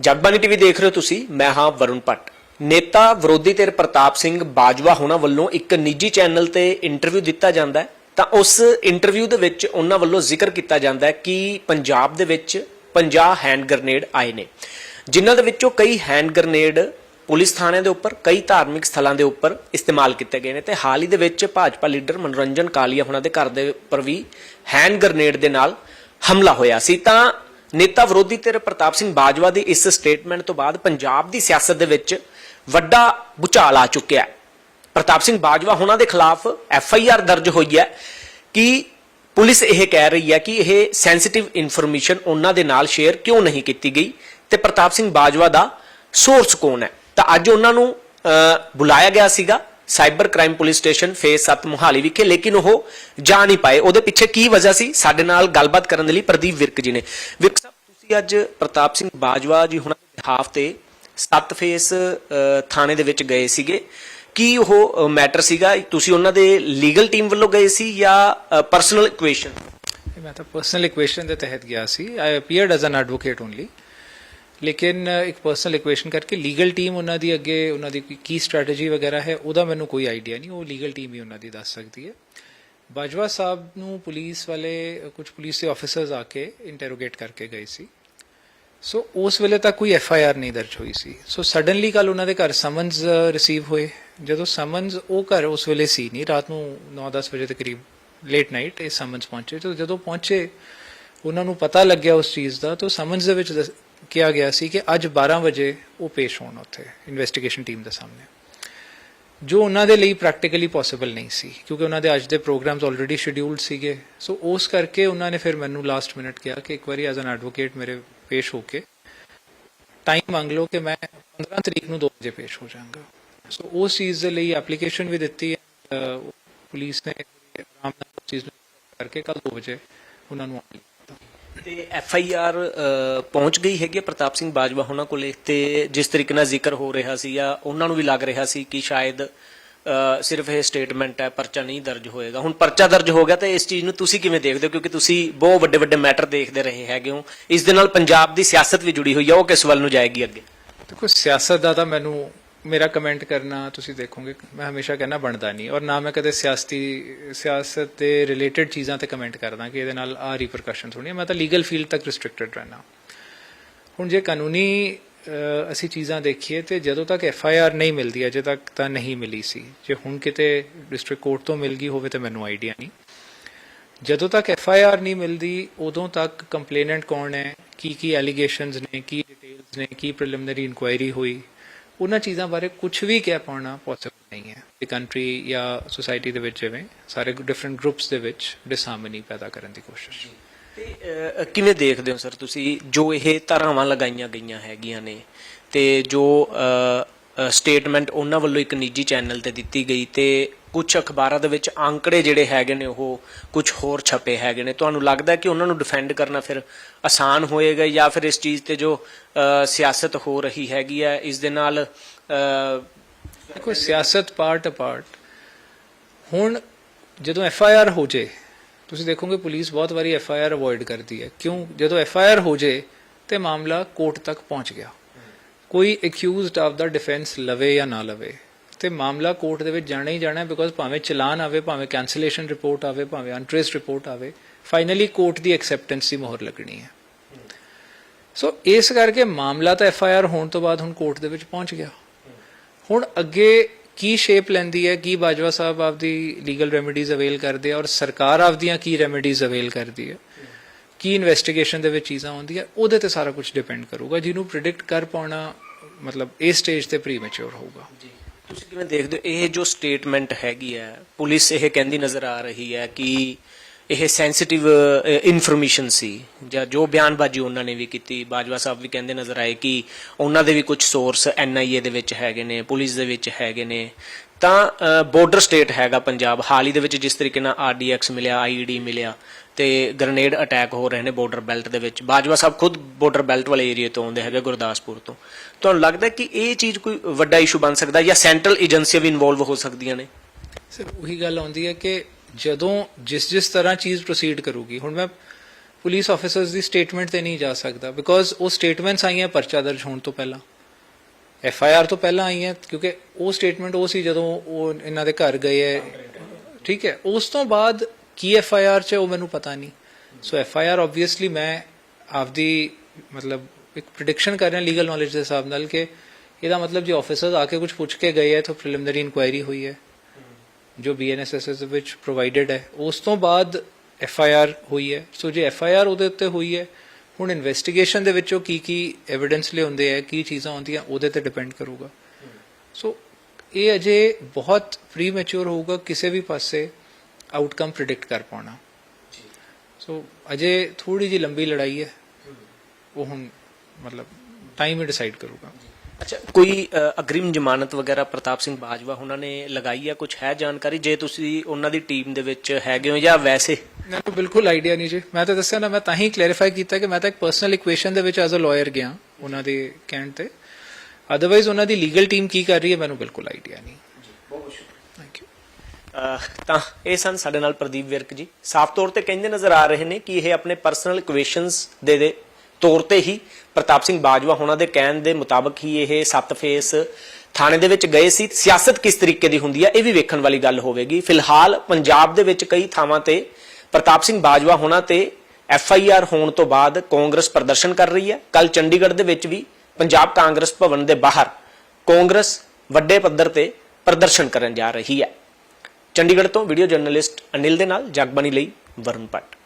Jagbani TV ਦੇਖ ਰਹੇ ਹੋ ਤੁਸੀਂ, ਮੈਂ ਹਾਂ ਵਰੁਣ ਭੱਟ। ਨੇਤਾ ਵਿਰੋਧੀ ਧਿਰ ਪ੍ਰਤਾਪ ਸਿੰਘ ਬਾਜਵਾ ਹੋਣਾ ਵੱਲੋਂ ਇੱਕ ਨਿੱਜੀ ਚੈਨਲ ਤੇ ਇੰਟਰਵਿਊ ਦਿੱਤਾ ਜਾਂਦਾ ਹੈ। ਤਾਂ ਉਸ ਇੰਟਰਵਿਊ ਦੇ ਵਿੱਚ ਉਹਨਾਂ ਵੱਲੋਂ ਜ਼ਿਕਰ ਕੀਤਾ ਜਾਂਦਾ ਹੈ ਕਿ ਪੰਜਾਬ ਦੇ ਵਿੱਚ 50 ਹੈਂਡ ਗ੍ਰਨੇਡ ਆਏ ਨੇ। ਜਿਨ੍ਹਾਂ ਦੇ ਵਿੱਚੋਂ ਕਈ ਹੈਂਡ ਗ੍ਰਨੇਡ ਪੁਲਿਸ ਥਾਣਿਆਂ ਦੇ ਉੱਪਰ, ਕਈ ਧਾਰਮਿਕ ਸਥਲਾਂ ਦੇ ਉੱਪਰ ਇਸਤੇਮਾਲ ਕੀਤੇ ਗਏ ਨੇ। ਤੇ ਹਾਲ ਹੀ ਦੇ ਵਿੱਚ ਭਾਜਪਾ ਲੀਡਰ ਮਨੋਰੰਜਨ ਕਾਲੀਆ ਉਹਨਾਂ ਦੇ ਘਰ ਦੇ ਉੱਪਰ ਵੀ ਹੈਂਡ ਗ੍ਰਨੇਡ ਦੇ ਨਾਲ ਹਮਲਾ ਹੋਇਆ ਸੀ। ਤਾਂ ਨੇਤਾ ਵਿਰੋਧੀ ਧਿਰ ਪ੍ਰਤਾਪ ਸਿੰਘ ਬਾਜਵਾ ਦੀ ਇਸ ਸਟੇਟਮੈਂਟ ਤੋਂ ਬਾਅਦ ਪੰਜਾਬ ਦੀ ਸਿਆਸਤ ਦੇ ਵਿੱਚ ਵੱਡਾ ਭੁਚਾਲ ਆ ਚੁੱਕਿਆ ਹੈ। ਪ੍ਰਤਾਪ ਸਿੰਘ ਬਾਜਵਾ ਉਹਨਾਂ ਦੇ ਖਿਲਾਫ ਐਫ ਆਈ ਆਰ ਦਰਜ ਹੋਈ ਹੈ ਕਿ ਪੁਲਿਸ ਇਹ ਕਹਿ ਰਹੀ ਹੈ ਕਿ ਇਹ ਸੈਂਸਿਟਿਵ ਇਨਫੋਰਮੇਸ਼ਨ ਉਹਨਾਂ ਦੇ ਨਾਲ ਸ਼ੇਅਰ ਕਿਉਂ ਨਹੀਂ ਕੀਤੀ ਗਈ ਤੇ ਪ੍ਰਤਾਪ ਸਿੰਘ ਬਾਜਵਾ ਦਾ ਸੋਰਸ ਕੌਣ ਹੈ? ਤਾਂ ਅੱਜ ਉਹਨਾਂ ਨੂੰ ਬੁਲਾਇਆ ਗਿਆ ਸੀਗਾ। Cyber crime police station phase 7 Mohali ਵਿਖੇ, ਲੇਕਿਨ ਉਹ ਜਾ ਨਹੀਂ ਪਾਏ। ਉਹਦੇ ਪਿੱਛੇ ਕੀ ਵਜ੍ਹਾ ਸੀ? ਸਾਡੇ ਨਾਲ ਗੱਲਬਾਤ ਕਰਨ ਦੇ ਲਈ ਪ੍ਰਦੀਪ ਵਿਰਕ ਜੀ ਨੇ। ਵਿਰਕ ਸਾਹਿਬ, ਤੁਸੀਂ ਅੱਜ ਪ੍ਰਤਾਪ ਸਿੰਘ ਬਾਜਵਾ ਜੀ ਹੁਣਾਂ ਦੇ ਬਿਹਾਫ ਤੇ 7 ਫੇਸ ਥਾਣੇ ਦੇ ਵਿੱਚ ਗਏ ਸੀਗੇ। ਕੀ ਉਹ ਮੈਟਰ ਸੀਗਾ? ਤੁਸੀਂ ਉਹਨਾਂ ਦੇ ਲੀਗਲ ਟੀਮ ਵੱਲੋਂ ਗਏ ਸੀ ਜਾਂ ਪਰਸਨਲ ਇਕੁਏਸ਼ਨ ਮੈਂ ਤਾਂ ਪਰਸਨਲ ਇਕੁਏਸ਼ਨ ਦੇ ਤਹਿਤ ਗਿਆ ਸੀ। I appeared as an advocate only ਲੇਕਿਨ ਇੱਕ ਪਰਸਨਲ ਇਕੁਏਸ਼ਨ ਕਰਕੇ ਲੀਗਲ ਟੀਮ ਉਹਨਾਂ ਦੀ ਅੱਗੇ, ਉਹਨਾਂ ਦੀ ਕੀ- ਸਟ੍ਰੈਟਜੀ ਵਗੈਰਾ ਹੈ, ਉਹਦਾ ਮੈਨੂੰ ਕੋਈ ਆਈਡੀਆ ਨਹੀਂ। ਉਹ ਲੀਗਲ ਟੀਮ ਹੀ ਉਹਨਾਂ ਦੀ ਦੱਸ ਸਕਦੀ ਹੈ। ਬਾਜਵਾ ਸਾਹਿਬ ਨੂੰ ਪੁਲਿਸ ਵਾਲੇ, ਕੁਝ ਪੁਲਿਸ ਦੇ ਆਫੀਸਰਸ ਆ ਕੇ ਇੰਟਰੋਗੇਟ ਕਰਕੇ ਗਏ ਸੀ। ਸੋ ਉਸ ਵੇਲੇ ਤੱਕ ਕੋਈ ਐਫ ਆਈ ਆਰ ਨਹੀਂ ਦਰਜ ਹੋਈ ਸੀ। ਸੋ ਸਡਨਲੀ ਕੱਲ ਉਹਨਾਂ ਦੇ ਘਰ ਸਮਨਸ ਰਿਸੀਵ ਹੋਏ। ਜਦੋਂ ਸਮਨਸ ਉਹ ਘਰ ਉਸ ਵੇਲੇ ਸੀ ਨਹੀਂ, ਰਾਤ ਨੂੰ 9-10 ਵਜੇ ਦੇ ਕਰੀਬ ਲੇਟ ਨਾਈਟ ਇਹ ਸਮਨਸ ਪਹੁੰਚੇ। ਤੇ ਜਦੋਂ ਪਹੁੰਚੇ, ਉਹਨਾਂ ਨੂੰ ਪਤਾ ਲੱਗਿਆ ਉਸ ਚੀਜ਼ ਦਾ, ਤਾਂ ਸਮਨਸ ਦੇ ਵਿੱਚ ਦੱਸ- ਕਿਹਾ ਗਿਆ ਸੀ ਕਿ ਅੱਜ 12 ਵਜੇ ਉਹ ਪੇਸ਼ ਹੋਣ ਉੱਥੇ ਇਨਵੈਸਟੀਗੇਸ਼ਨ ਟੀਮ ਦੇ ਸਾਹਮਣੇ। ਜੋ ਉਹਨਾਂ ਦੇ ਲਈ ਪ੍ਰੈਕਟੀਕਲੀ ਪੋਸੀਬਲ ਨਹੀਂ ਸੀ, ਕਿਉਂਕਿ ਉਹਨਾਂ ਦੇ ਅੱਜ ਦੇ ਪ੍ਰੋਗਰਾਮਸ ਆਲਰੇਡੀ ਸ਼ਡਿਊਲਡ ਸੀਗੇ। ਸੋ ਉਸ ਕਰਕੇ ਉਹਨਾਂ ਨੇ ਫਿਰ ਮੈਨੂੰ ਲਾਸਟ ਮਿੰਟ ਕਿਹਾ ਕਿ ਇੱਕ ਵਾਰੀ ਐਜ਼ ਐਨ ਐਡਵੋਕੇਟ ਮੇਰੇ ਪੇਸ਼ ਹੋ ਕੇ ਟਾਈਮ ਮੰਗ ਲਓ ਕਿ ਮੈਂ 15 ਤਰੀਕ ਨੂੰ 2 ਵਜੇ ਪੇਸ਼ ਹੋ ਜਾਵਾਂਗਾ। ਸੋ ਉਸ ਚੀਜ਼ ਦੇ ਲਈ ਐਪਲੀਕੇਸ਼ਨ ਵੀ ਦਿੱਤੀ ਪੁਲਿਸ ਨੇ ਆਰਾਮ ਨਾਲ ਚੀਜ਼ ਨੂੰ ਕਰਕੇ ਕੱਲ 2 ਵਜੇ ਉਹਨਾਂ ਨੂੰ ਆਉਣ ਤੇ ਐਫ ਆਈ ਆਰ ਪਹੁੰਚ ਗਈ ਹੈਗੀ ਪ੍ਰਤਾਪ ਸਿੰਘ ਬਾਜਵਾ ਉਹਨਾਂ ਕੋਲੇ ਤੇ ਜਿਸ ਤਰੀਕੇ ਨਾਲ ਜ਼ਿਕਰ ਹੋ ਰਿਹਾ ਸੀ ਜਾਂ ਉਹਨਾਂ ਨੂੰ ਵੀ ਲੱਗ ਰਿਹਾ ਸੀ ਕਿ ਸ਼ਾਇਦ ਸਿਰਫ ਇਹ ਸਟੇਟਮੈਂਟ ਹੈ, ਪਰਚਾ ਨਹੀਂ ਦਰਜ ਹੋਏਗਾ। ਹੁਣ ਪਰਚਾ ਦਰਜ ਹੋ ਗਿਆ ਤੇ ਇਸ ਚੀਜ਼ ਨੂੰ ਤੁਸੀਂ ਕਿਵੇਂ ਦੇਖਦੇ ਹੋ? ਕਿਉਂਕਿ ਤੁਸੀਂ ਬਹੁਤ ਵੱਡੇ ਵੱਡੇ ਮੈਟਰ ਦੇਖਦੇ ਰਹੇ ਹੈਗੇ ਹੋ। ਇਸ ਦੇ ਨਾਲ ਪੰਜਾਬ ਦੀ ਸਿਆਸਤ ਵੀ ਜੁੜੀ ਹੋਈ ਹੈ ਉਹ ਕਿਸ ਵੱਲ ਨੂੰ ਜਾਏਗੀ ਅੱਗੇ? ਦੇਖੋ, ਸਿਆਸਤ ਦਾ ਤਾਂ ਮੈਨੂੰ ਮੇਰਾ ਕਮੈਂਟ ਕਰਨਾ ਤੁਸੀਂ ਦੇਖੋਗੇ, ਮੈਂ ਹਮੇਸ਼ਾ ਕਹਿੰਦਾ ਬਣਦਾ ਨਹੀਂ ਔਰ ਨਾ ਮੈਂ ਕਦੇ ਸਿਆਸਤੀ, ਸਿਆਸਤ ਦੇ ਰਿਲੇਟਡ ਚੀਜ਼ਾਂ ਤੇ ਕਮੈਂਟ ਕਰਦਾ ਕਿ ਇਹਦੇ ਨਾਲ ਆ ਰਿਪਰਕਸ਼ਨਸ ਹੋਣੀਆਂ। ਮੈਂ ਤਾਂ ਲੀਗਲ ਫੀਲਡ ਤੱਕ ਰਿਸਟ੍ਰਿਕਟਡ ਰਹਿਣਾ ਹੁਣ ਜੇ ਕਾਨੂੰਨੀ ਅਸੀਂ ਚੀਜ਼ਾਂ ਦੇਖੀਏ ਤੇ ਜਦੋਂ ਤੱਕ ਐਫ ਆਈ ਆਰ ਨਹੀਂ ਮਿਲਦੀ, ਅਜੇ ਤੱਕ ਤਾਂ ਨਹੀਂ ਮਿਲੀ ਸੀ। ਜੇ ਹੁਣ ਕਿਤੇ ਡਿਸਟ੍ਰਿਕਟ ਕੋਰਟ ਤੋਂ ਮਿਲ ਗਈ ਹੋਵੇ ਤਾਂ ਮੈਨੂੰ ਆਈਡੀਆ ਨਹੀਂ। ਜਦੋਂ ਤੱਕ ਐਫ ਆਈ ਆਰ ਨਹੀਂ ਮਿਲਦੀ, ਉਦੋਂ ਤੱਕ ਕੰਪਲੇਨੈਂਟ ਕੌਣ ਹੈ? ਕੀ ਕੀ ਐਲੀਗੇਸ਼ਨਸ ਨੇ, ਕੀ ਡਿਟੇਲਸ ਨੇ, ਕੀ ਪ੍ਰੀਲਿਮਿਨਰੀ ਇਨਕੁਆਇਰੀ ਹੋਈ? ਉਹਨਾਂ ਚੀਜ਼ਾਂ ਬਾਰੇ ਕੁਝ ਵੀ ਕਹਿ ਪਾਉਣਾ ਪੋਸੀਬਲ ਨਹੀਂ ਹੈ। ਦੀ ਕੰਟਰੀ ਜਾਂ ਸੋਸਾਇਟੀ ਦੇ ਵਿੱਚ ਜਿਵੇਂ, ਸਾਰੇ ਡਿਫਰੈਂਟ ਗਰੁੱਪਸ ਦੇ ਵਿੱਚ ਡਿਸਹਾਰਮਨੀ ਪੈਦਾ ਕਰਨ ਦੀ ਕੋਸ਼ਿਸ਼। ਤੇ ਕਿਵੇਂ ਦੇਖਦੇ ਹੋ ਸਰ ਤੁਸੀਂ ਜੋ ਇਹ ਧਾਰਾਵਾਂ ਲਗਾਈਆਂ ਗਈਆਂ ਹੈਗੀਆਂ ਨੇ ਤੇ ਜੋ ਸਟੇਟਮੈਂਟ ਉਹਨਾਂ ਵੱਲੋਂ ਇੱਕ ਨਿੱਜੀ ਚੈਨਲ ਤੇ ਦਿੱਤੀ ਗਈ ਤੇ ਕੁਝ ਅਖਬਾਰਾਂ ਦੇ ਵਿੱਚ ਅੰਕੜੇ ਜਿਹੜੇ ਹੈਗੇ ਨੇ, ਉਹ ਕੁਝ ਹੋਰ ਛਪੇ ਹੈਗੇ ਨੇ। ਤੁਹਾਨੂੰ ਲੱਗਦਾ ਕਿ ਉਹਨਾਂ ਨੂੰ ਡਿਫੈਂਡ ਕਰਨਾ ਫਿਰ ਆਸਾਨ ਹੋਏਗਾ ਜਾਂ ਫਿਰ ਇਸ ਚੀਜ਼ ਤੇ ਜੋ ਸਿਆਸਤ ਹੋ ਰਹੀ ਹੈਗੀ ਹੈ, ਇਸ ਦੇ ਨਾਲ ਦੇਖੋ, ਸਿਆਸਤ ਪਾਰਟ ਅਪਾਰਟ ਹੁਣ ਜਦੋਂ ਐਫ ਆਈ ਆਰ ਹੋ ਜੇ, ਤੁਸੀਂ ਦੇਖੋਗੇ ਪੁਲਿਸ ਬਹੁਤ ਵਾਰੀ ਐਫ ਆਈ ਆਰ ਅਵੋਇਡ ਕਰਦੀ ਹੈ। ਕਿਉਂ? ਜਦੋਂ ਐਫ ਆਈ ਆਰ ਹੋ ਜੇ ਤੇ ਮਾਮਲਾ ਕੋਰਟ ਤੱਕ ਪਹੁੰਚ ਗਿਆ। ਕੋਈ ਅਕਿਊਜ਼ਡ ਆਫ ਦਾ ਡਿਫੈਂਸ ਲਵੇ ਜਾਂ ਨਾ ਲਵੇ। ਤੇ ਮਾਮਲਾ ਕੋਰਟ ਦੇ ਵਿੱਚ ਜਾਣਾ ਹੀ ਜਾਣਾ ਬਿਕੋਜ਼ ਭਾਵੇਂ ਚਲਾਨ ਆਵੇ, ਭਾਵੇਂ ਕੈਂਸਲੇਸ਼ਨ ਰਿਪੋਰਟ ਆਵੇ, ਭਾਵੇਂ ਅਨਟ੍ਰੇਸਡ ਰਿਪੋਰਟ ਆਵੇ ਫਾਈਨਲੀ ਕੋਰਟ ਦੀ ਐਕਸੈਪਟੈਂਸ ਦੀ ਮੋਹਰ ਲੱਗਣੀ ਹੈ। ਸੋ ਇਸ ਕਰਕੇ ਮਾਮਲਾ ਤਾਂ ਐਫ ਆਈ ਆਰ ਹੋਣ ਤੋਂ ਬਾਅਦ ਹੁਣ ਕੋਰਟ ਦੇ ਵਿੱਚ ਪਹੁੰਚ ਗਿਆ। ਹੁਣ ਅੱਗੇ ਕੀ ਸ਼ੇਪ ਲੈਂਦੀ ਹੈ, ਕੀ ਬਾਜਵਾ ਸਾਹਿਬ ਆਪਦੀ ਲੀਗਲ ਰੈਮੇਡੀਜ਼ ਅਵੇਲ ਕਰਦੇ ਆ ਔਰ ਸਰਕਾਰ ਆਪਦੀਆਂ ਕੀ ਰੈਮੇਡੀਜ਼ ਅਵੇਲ ਕਰਦੀ ਹੈ, ਕੀ ਇਨਵੈਸਟੀਗੇਸ਼ਨ ਦੇ ਵਿੱਚ ਚੀਜ਼ਾਂ ਆਉਂਦੀਆਂ, ਉਹਦੇ ਤੇ ਸਾਰਾ ਕੁਝ ਡਿਪੈਂਡ ਕਰੂਗਾ, ਜਿਹਨੂੰ ਪ੍ਰਿਡਿਕਟ ਕਰ ਪਾਉਣਾ ਮਤਲਬ ਇਸ ਸਟੇਜ ਤੇ ਪ੍ਰੀਮੈਚੁਰ ਹੋਊਗਾ। ਜੀ। ਤੁਸੀਂ ਕਿਵੇਂ ਦੇਖਦੇ ਹੋ? ਇਹ ਜੋ ਸਟੇਟਮੈਂਟ ਹੈਗੀ ਹੈ, ਪੁਲਿਸ ਇਹ ਕਹਿੰਦੀ ਨਜ਼ਰ ਆ ਰਹੀ ਹੈ ਕਿ ਇਹ ਸੈਂਸਿਟਿਵ ਇਨਫੋਰਮੇਸ਼ਨ ਸੀ। ਜਾਂ ਜੋ ਬਿਆਨਬਾਜ਼ੀ ਉਹਨਾਂ ਨੇ ਵੀ ਕੀਤੀ, ਬਾਜਵਾ ਸਾਹਿਬ ਵੀ ਕਹਿੰਦੇ ਨਜ਼ਰ ਆਏ ਕਿ ਉਹਨਾਂ ਦੇ ਵੀ ਕੁਝ ਸੋਰਸ ਐਨਆਈਏ ਦੇ ਵਿੱਚ ਹੈਗੇ ਨੇ, ਪੁਲਿਸ ਦੇ ਵਿੱਚ ਹੈਗੇ ਨੇ। ਤਾਂ ਬਾਰਡਰ ਸਟੇਟ ਹੈਗਾ ਪੰਜਾਬ। ਹਾਲ ਹੀ ਦੇ ਵਿੱਚ ਜਿਸ ਤਰੀਕੇ ਨਾਲ ਆਰਡੀਐਕਸ ਮਿਲਿਆ ਆਈਈਡੀ ਮਿਲਿਆ ਤੇ ਗ੍ਰਨੇਡ ਅਟੈਕ ਹੋ ਰਹੇ ਨੇ ਬਾਰਡਰ ਬੈਲਟ ਦੇ ਵਿੱਚ। ਬਾਜਵਾ ਸਾਹਿਬ ਖੁਦ ਬਾਰਡਰ ਬੈਲਟ ਵਾਲੇ ਏਰੀਆ ਤੋਂ ਆਉਂਦੇ ਹੈਗੇ, ਗੁਰਦਾਸਪੁਰ ਤੋਂ। ਤੁਹਾਨੂੰ ਲੱਗਦਾ ਕਿ ਇਹ ਚੀਜ਼ ਕੋਈ ਵੱਡਾ ਇਸ਼ੂ ਬਣ ਸਕਦਾ ਜਾਂ ਸੈਂਟਰਲ ਏਜੰਸੀਆਂ ਵੀ ਇਨਵੋਲਵ ਹੋ ਸਕਦੀਆਂ ਨੇ? ਸਰ ਉਹੀ ਗੱਲ ਆਉਂਦੀ ਹੈ ਕਿ ਜਦੋਂ ਜਿਸ ਜਿਸ ਤਰ੍ਹਾਂ ਚੀਜ਼ ਪ੍ਰੋਸੀਡ ਕਰੂਗੀ, ਹੁਣ ਮੈਂ ਪੁਲਿਸ ਆਫੀਸਰਸ ਦੀ ਸਟੇਟਮੈਂਟ ਤੇ ਨਹੀਂ ਜਾ ਸਕਦਾ ਬਿਕੋਜ਼ ਉਹ ਸਟੇਟਮੈਂਟਸ ਆਈਆਂ ਪਰਚਾ ਦਰਜ ਹੋਣ ਤੋਂ ਪਹਿਲਾਂ। ਐਫ ਆਈ ਆਰ ਤੋਂ ਪਹਿਲਾਂ ਆਈ ਆਈਆਂ ਕਿਉਂਕਿ ਉਹ ਸਟੇਟਮੈਂਟ ਉਹ ਸੀ ਜਦੋਂ ਉਹ ਇਹਨਾਂ ਦੇ ਘਰ ਗਏ ਹੈ। ਠੀਕ ਹੈ, ਉਸ ਤੋਂ ਬਾਅਦ ਕੀ ਐਫ ਆਈ ਆਰ ਚ ਉਹ ਮੈਨੂੰ ਪਤਾ ਨਹੀਂ। So F I R obviously ਮੈਂ ਆਪਦੀ, ਮਤਲਬ ਇੱਕ ਪ੍ਰੈਡਿਕਸ਼ਨ ਕਰ ਰਿਹਾ ਲੀਗਲ ਨੌਲੇਜ ਦੇ ਹਿਸਾਬ ਨਾਲ ਕਿ ਇਹਦਾ ਮਤਲਬ ਜੇ ਆਫੀਸਰਸ ਆ ਕੇ ਕੁਝ ਪੁੱਛ ਕੇ ਗਏ ਹੈ, ਤਾਂ ਪ੍ਰੀਲਿਮਿਨਰੀ ਇਨਕੁਆਇਰੀ ਹੋਈ ਹੈ, ਜੋ ਬੀਐਨਐਸਐਸ ਦੇ ਵਿੱਚ ਪ੍ਰੋਵਾਈਡਡ ਹੈ। ਉਸ ਤੋਂ ਬਾਅਦ ਐਫ ਆਈ ਆਰ ਹੋਈ ਹੈ। ਸੋ ਜੇ ਐਫ ਆਈ ਆਰ ਉਹਦੇ ਉੱਤੇ ਹੋਈ ਹੈ ਹੁਣ ਇਨਵੈਸਟੀਗੇਸ਼ਨ ਦੇ ਵਿੱਚੋਂ ਕੀ ਕੀ ਐਵੀਡੈਂਸ ਲਿਆਉਂਦੇ ਆ, ਕੀ ਚੀਜ਼ਾਂ ਆਉਂਦੀਆਂ, ਉਹਦੇ ਤੇ ਡਿਪੈਂਡ ਕਰੂਗਾ। ਸੋ ਇਹ ਅਜੇ ਬਹੁਤ ਪ੍ਰੀਮੈਚੁਰ ਹੋਊਗਾ ਕਿਸੇ ਵੀ ਪਾਸੇ ਆਊਟਕਮ ਪ੍ਰਿਡਿਕਟ ਕਰ ਪਾਉਣਾ। ਸੋ ਅਜੇ ਥੋੜੀ ਜੀ ਲੰਬੀ ਲੜਾਈ ਹੈ। ਉਹ ਹੁਣ ਮਤਲਬ ਟਾਈਮ ਹੀ ਡਿਸਾਈਡ ਕਰੂਗਾ। ਅੱਛਾ, ਕੋਈ ਅਗ੍ਰਿਮ ਜ਼ਮਾਨਤ ਵਗੈਰਾ ਪ੍ਰਤਾਪ ਸਿੰਘ ਬਾਜਵਾ, ਉਹਨਾਂ ਨੇ ਲਗਾਈ ਹੈ ਕੁਝ ਹੈ ਜਾਣਕਾਰੀ? ਜੇ ਤੁਸੀਂ ਉਹਨਾਂ ਦੀ ਟੀਮ ਦੇ ਵਿੱਚ ਹੈਗੇ ਹੋ ਜਾਂ ਵੈਸੇ ਮੈਨੂੰ ਬਿਲਕੁਲ ਆਈਡੀਆ ਨਹੀਂ ਜੀ ਮੈਂ ਤਾਂ ਦੱਸਿਆ ਨਾ ਮੈਂ ਤਾਂ ਹੀ ਕਲੈਰੀਫਾਈ ਕੀਤਾ ਕਿ ਮੈਂ ਤਾਂ ਇੱਕ ਪਰਸਨਲ ਇਕੁਏਸ਼ਨ ਦੇ ਵਿੱਚ ਐਜ਼ ਅ ਲਾਇਰ ਗਿਆ ਉਹਨਾਂ ਦੇ ਕਹਿਣ ਤੇ ਅਦਰਵਾਈਜ਼ ਉਹਨਾਂ ਦੀ ਲੀਗਲ ਟੀਮ ਕੀ ਕਰ ਰਹੀ ਹੈ ਮੈਨੂੰ ਬਿਲਕੁਲ ਆਈਡੀਆ ਨਹੀਂ ਥੈਂਕ ਯੂ ਅਹ ਤਾਂ ਇਹ ਸਨ ਸਾਡੇ ਨਾਲ ਪ੍ਰਦੀਪ ਵਿਰਕ ਜੀ ਸਾਫ਼ ਤੌਰ ਤੇ ਕਹਿੰਦੇ ਨਜ਼ਰ ਆ ਰਹੇ ਨੇ ਕਿ ਇਹ ਆਪਣੇ ਪਰਸਨਲ ਇਕੁਏਸ਼ਨਸ ਦੇ ਦੇ ਤੌਰ ਤੇ ਹੀ ਪ੍ਰਤਾਪ ਸਿੰਘ ਬਾਜਵਾ ਹੋਣਾ ਦੇ ਕਹਿਣ ਦੇ ਮੁਤਾਬਕ ਹੀ ਇਹ ਸੱਤ ਫੇਸ ਥਾਣੇ ਦੇ ਵਿੱਚ ਗਏ ਸੀ ਸਿਆਸਤ ਕਿਸ ਤਰੀਕੇ ਦੀ ਹੁੰਦੀ ਹੈ ਇਹ ਵੀ ਵੇਖਣ ਵਾਲੀ ਗੱਲ ਹੋਵੇਗੀ ਫਿਲਹਾਲ ਪੰਜਾਬ ਦੇ ਵਿੱਚ ਕਈ ਥਾਵਾਂ ਤੇ ਪ੍ਰਤਾਪ ਸਿੰਘ ਬਾਜਵਾ ਹੋਣਾ ਤੇ ਐਫ ਆਈ ਆਰ ਹੋਣ ਤੋਂ ਬਾਅਦ ਕਾਂਗਰਸ ਪ੍ਰਦਰਸ਼ਨ ਕਰ ਰਹੀ ਹੈ। ਕੱਲ ਚੰਡੀਗੜ੍ਹ ਦੇ ਵਿੱਚ ਵੀ ਪੰਜਾਬ ਕਾਂਗਰਸ ਭਵਨ ਦੇ ਬਾਹਰ ਕਾਂਗਰਸ ਵੱਡੇ ਪੱਧਰ ਤੇ ਪ੍ਰਦਰਸ਼ਨ ਕਰਨ ਜਾ ਰਹੀ ਹੈ। ਚੰਡੀਗੜ੍ਹ ਤੋਂ ਵੀਡੀਓ ਜਰਨਲਿਸਟ ਅਨਿਲ ਦੇ ਨਾਲ ਜਗਬਾਣੀ ਲਈ ਵਰੁਣ ਭੱਟ।